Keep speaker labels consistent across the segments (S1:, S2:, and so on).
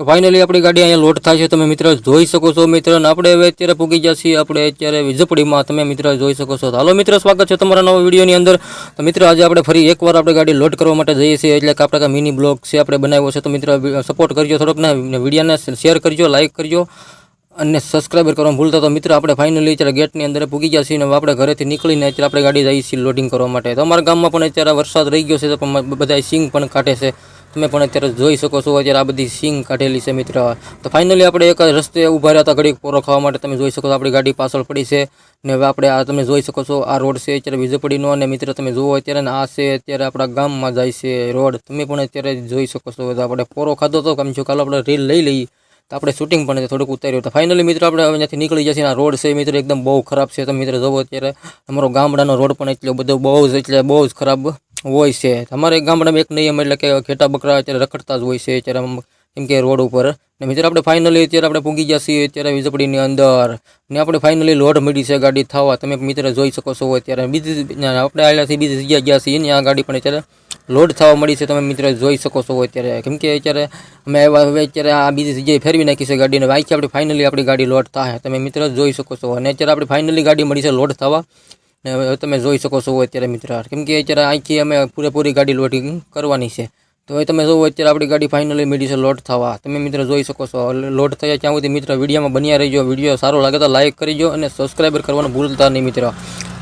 S1: તો ફાઇનલી આપણી ગાડી અહીંયા લોડ થાય છે. તમે મિત્ર જોઈ શકો છો મિત્ર. આપણે હવે અત્યારે પૂગી ગયા છીએ. આપણે અત્યારે વીજપડીમાં. તમે મિત્ર જોઈ શકો છો. હાલો મિત્ર, સ્વાગત છે તમારા નવા વિડીયોની અંદર. તો મિત્ર, આજે આપણે ફરી એકવાર આપણે ગાડી લોડ કરવા માટે જઈએ છીએ. એટલે કે આપણે મિની બ્લોગ છે આપણે બનાવ્યો છે. તો મિત્ર સપોર્ટ કરજો થોડોક ને વિડીયોને શેર કરજો લાઇક કરજો અને સબસ્ક્રાઈબર કરવાનું ભૂલતા તો મિત્ર, આપણે ફાઇનલી અત્યારે ગેટની અંદર પૂગી ગયા છીએ. અને આપણે ઘરેથી નીકળીને અત્યારે આપણે ગાડી જઈએ છીએ લોડિંગ કરવા માટે. તો અમારા ગામમાં પણ અત્યારે વરસાદ રહી ગયો છે. તો બધા સિંગ પણ કાઢે છે. તમે પણ અત્યારે જોઈ શકો છો અત્યારે આ બધી સિંગ કાઢેલી છે મિત્ર. તો ફાઇનલી આપણે એક રસ્તે ઊભા રહ્યા હતા ઘડીક પોરો ખાવા માટે. તમે જોઈ શકો છો આપણી ગાડી પાછળ પડી છે. ને હવે આપણે આ તમે જોઈ શકો છો આ રોડ છે, અત્યારે વીજપડીનો અને મિત્ર તમે જુઓ અત્યારે ને આ છે અત્યારે આપણા ગામમાં જાય છે રોડ. તમે પણ અત્યારે જોઈ શકો છો. આપણે પોરો ખાધો તો કેમ છો? કાલે આપણે રીલ લઈ લઈએ તો આપણે શૂટિંગ પણ થોડુંક ઉતાર્યું તો ફાઇનલી મિત્રો આપણે ત્યાંથી નીકળી જશે આ રોડ છે. મિત્રો એકદમ બહુ ખરાબ છે. તો મિત્રો જવો અત્યારે અમારો ગામડાનો રોડ પણ એટલો બધો બહુ જ, એટલે બહુ જ ખરાબ હોય છે. અમારે ગામડામાં એક નિયમ એટલે કે ઘેટા બકરા અત્યારે રખડતા જ હોય છે અત્યારે આમ કેમ કે રોડ ઉપર. ને મિત્રો આપણે ફાઇનલી અત્યારે આપણે પૂગી ગયા છીએ અત્યારે વીજપડીની અંદર, ને આપણે ફાઇનલી લોડ મળી છે ગાડી થવા. તમે મિત્ર જોઈ શકો છો અત્યારે. બીજી આપણે આવેલાથી બીજી જગ્યાએ ગયા છીએ ને આ ગાડી પણ અત્યારે લોડ થવા મળી છે. તમે મિત્ર જોઈ શકો છો અત્યારે. કેમ કે અત્યારે અમે આવ્યા, હવે અત્યારે આ બીજી જગ્યાએ ફેરવી નાખી છે ગાડીને. વાંચી આપણે ફાઇનલી આપણી ગાડી લોડ થાય. તમે મિત્ર જોઈ શકો છો. અને અત્યારે આપણી ફાઇનલી ગાડી મળી છે લોડ થવા. ને હવે તમે જોઈ શકો છો અત્યારે મિત્ર, કેમ કે અત્યારે અહીંથી અમે પૂરેપૂરી ગાડી લોડિંગ કરવાની છે. તો હવે તમે જોવો અત્યારે આપણી ગાડી ફાઇનલી મેળી છે લોડ થવા. તમે મિત્ર જોઈ શકો છો, લોડ થયા ત્યાં સુધી મિત્ર વિડીયોમાં બન્યા રહીજો. વીડિયો સારો લાગે તો લાઇક કરજો અને સબસ્ક્રાઈબર કરવાનું ભૂલતા નહીં મિત્ર.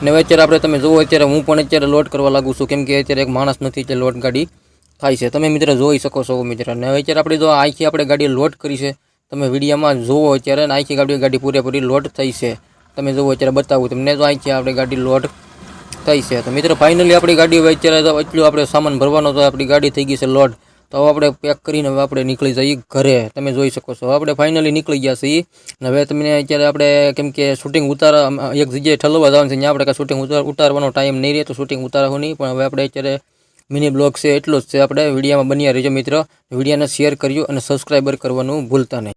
S1: ને હવે અત્યારે આપણે તમે જુઓ અત્યારે હું પણ અત્યારે લોડ કરવા લાગુ છું, કેમ કે અત્યારે એક માણસ નથી એટલે લોડ ગાડી થાય છે. તમે મિત્ર જોઈ શકો છો મિત્ર. ને હવે અત્યારે આપણે જો અહીંથી આપણે ગાડી લોડ કરી છે, તમે વિડીયોમાં જુઓ અત્યારે અહીંથી ગાડી ગાડી પૂરેપૂરી લોડ થઈ છે. તમે જુઓ અત્યારે બતાવું, તમને તો અહીંથી આપણે ગાડી લોડ થઈ છે. તો મિત્રો ફાઇનલી આપણી ગાડી હોય અત્યારે તો એટલું આપણે સામાન ભરવાનો તો આપણી ગાડી થઈ ગઈ છે લોડ. તો હવે આપણે પેક કરીને હવે આપણે નીકળી જઈએ ઘરે. તમે જોઈ શકો છો. હવે આપણે ફાઇનલી નીકળી ગયા છીએ. હવે તમને અત્યારે આપણે કેમ કે શૂટિંગ ઉતાર એક જગ્યાએ ઠલવવા જવાનું છે, ત્યાં આપણે કાંઈ શૂટિંગ ઉતાર, ઉતારવાનો ટાઈમ નહીં રહે, તો શૂટિંગ ઉતારવું નહીં. પણ હવે આપણે અત્યારે મિની બ્લોગ છે, એટલું જ છે આપણે. વિડીયામાં બન્યા રહીજો મિત્ર. વિડીયાને શેર કરજો અને સબસ્ક્રાઈબર કરવાનું ભૂલતા નહીં.